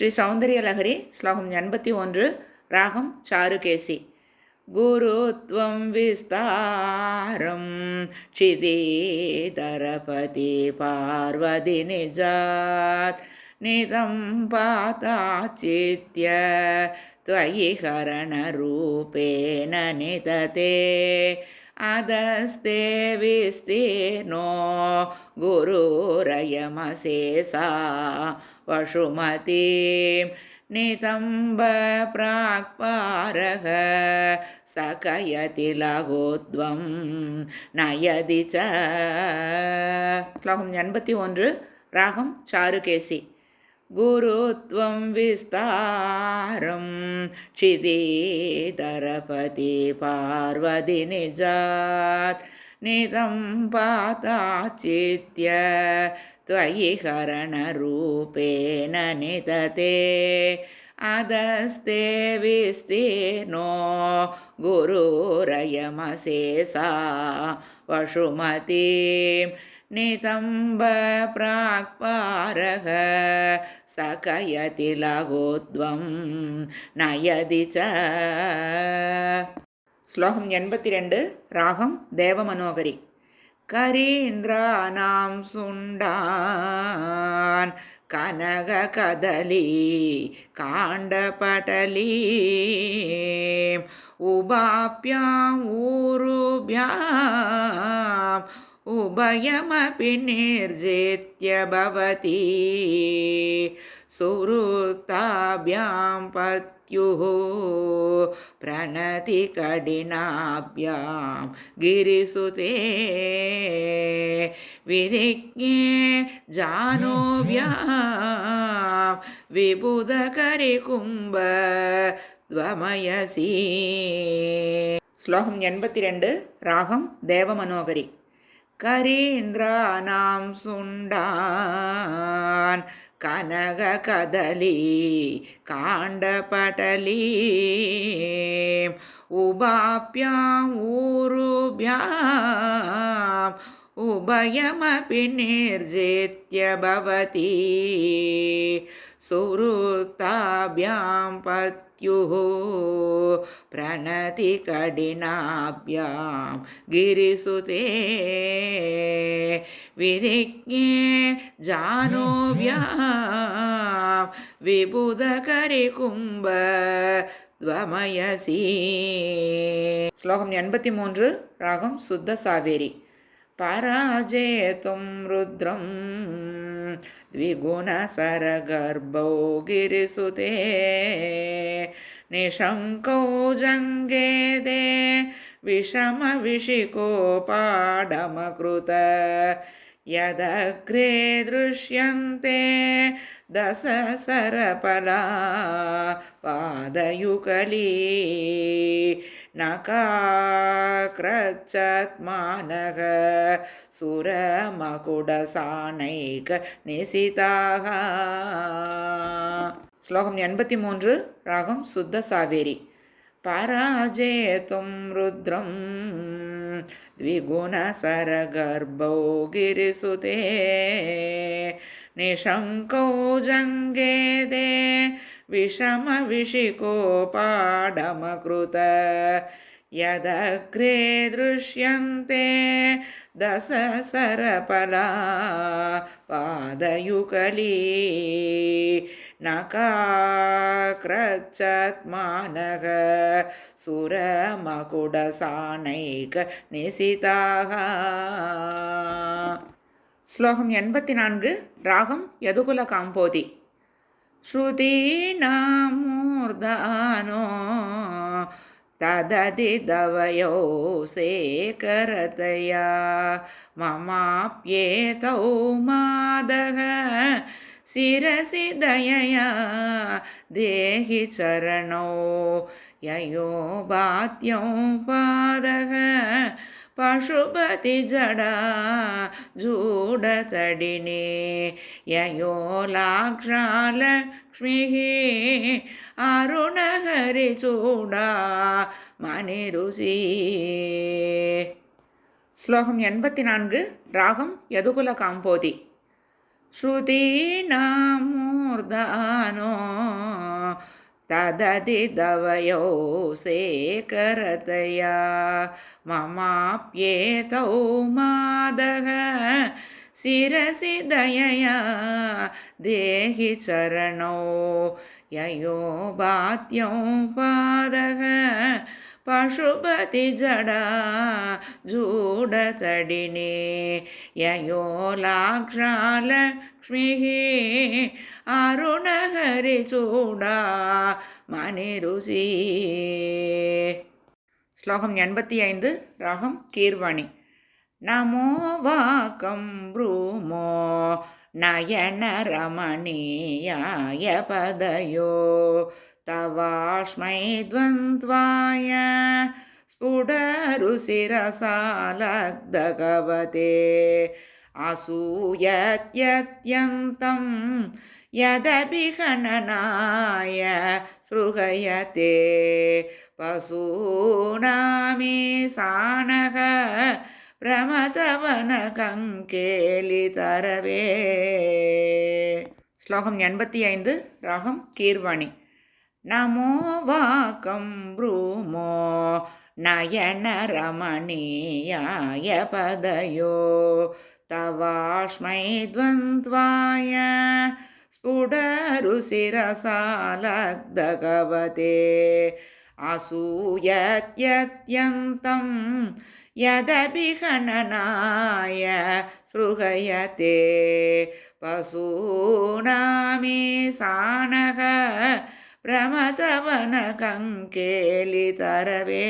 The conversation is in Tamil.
ஸ்ரீ சௌந்தர்யலஹரி ஸ்லோகம் எண்பத்தி ஒன்று ராகம் சாருகேசி குருத்வம் விஸ்தாரம் क्षिदीधरपति पार्वति निजात् निदं पाताचित्य त्वयि हरणरूपेण निदते अधस्ते विस्तीर्णो गुरुरयमशेषा वशुमतीं नितम्बप्राक्पारः सकयति लघुत्वं நயதி ச ஸ்லோகம் எண்பத்தி ஒன்று ராகம் சாருகேசி गुरुत्वं विस्तारं क्षिदितरपति पार्वतिनिजात् नितं पाता चित्य त्वयि करणरूपेण निदते। अधस्ते विस्तीर्णो गुरुरयमशेषा सा नितम्ब प्राक्पारः सकयति लघुत्वं नयति च श्लोकम् एण्पतिरण्ड् रागं देवमनोहरि करीन्द्राणां सुण्डान् कनककदली काण्डपटली उभाभ्याम् ऊरुभ्याम् उभयमपि निर्जेत्य भवति सुवृत्ताभ्यां पत्युः प्रणतिकडिनाभ्यां गिरिसुते विधिज्ञे जानोभ्यां വിബുധകരികുംബ ദ്വമയസി ശ്ലോകം എൺപത്തിരണ്ട് രാഗം ദേവമനോഹരി करीन्द्राणां सुण्डान् कनककदली काण्डपटली उभाभ्याम् ऊरुभ्याम् उभयमपि निर्जेत्य भवति। सुवृत्ताभ्यां पत्युः प्रणतिकडिनाभ्यां गिरिसुते विधिज्ञे जानोभ्यां विबुधकरिकुम्भ द्वमयसी ஸ்லோகம் எண்பத்தி மூன்று ராகம் சுத்த சாவேரி पराजेतुं रुद्रं द्विगुणसरगर्भौ गिरिसुते। निशङ्कौ जङ्गेदे विषमविशिकोपाडमकृत यदग्रे दृश्यन्ते दशसरपला पादयुकली नकाक्रच्छत्मानः सुरमकुडसानैक निशिताः ஸ்லோகம் எண்பத்தி மூன்று ராகம் சுத்த சாவேரி பராஜேத்தும் ருத்ரம் द्विगुणसरगर्भौ गिरिसुते निशङ्कौ जङ्गेदे विषमविशिकोपाडमकृत यदग्रे दृश्यन्ते दशसरपला पादयुकली नकाक्रच्छत्मानः सुरमकुडसानैक निशिताः ஸ்லோகம் எண்பத்தி நான்கு ராகம் யதுகுல காம்போதி श्रुतीनामूर्धानो तदधिदवयो शेखरतया ममाप्येतौ मादः शिरसि दयया देहि चरणौ ययो बात्यौ पादः ಪಶುಪತಿ ಜಡಾ ಜೂಡತಡಿನೇ ಯಯೋಲಾಕ್ಷಾಲಕ್ಷ್ಮೀ ಅರುಣಹರಿಚೂಡ ಮನೆ ರುಸಿ ஸ்லோகம் எண்பத்தி நான்கு ராகம் யதுகுல காம்போதி ஸ்ருதீனாமூர்தானோ तदधिदवयो शेखरतया ममाप्येतौ मादः शिरसि दयया देहि चरणौ ययो बात्यौ पादः पशुपतिजडा जूडतडिने ययो लाक्षालक्ष्मिः அருணஹரிச்சூடா மணிருசி ஸ்லோகம் எண்பத்தி ஐந்து ராகம் கீர்வாணி நமோ வாக்கம் ப்ரூமோ நயன ரமணீயாய பதயோ तवास्मै द्वन्द्वाय स्फुटरुशिरसालग्धगवते असूयत्यत्यन्तं यदपि खननाय सृगयते पशूनामे सानः பிரமதவனகங்கேலிதரவே ஸ்லோகம் எண்பத்தி ஐந்து ராகம் கீர்வாணி நமோ வாக்கம் ப்ரூமோ நயன ரமணீயாய பதயோ தவாஸ்மை द्वन्द्वाय स्फुटरुशिरसालग्धगवते असूयत्यत्यन्तं यदभिहननाय सृहयते पशूनामे सानः प्रमतवनकङ्केलितरवे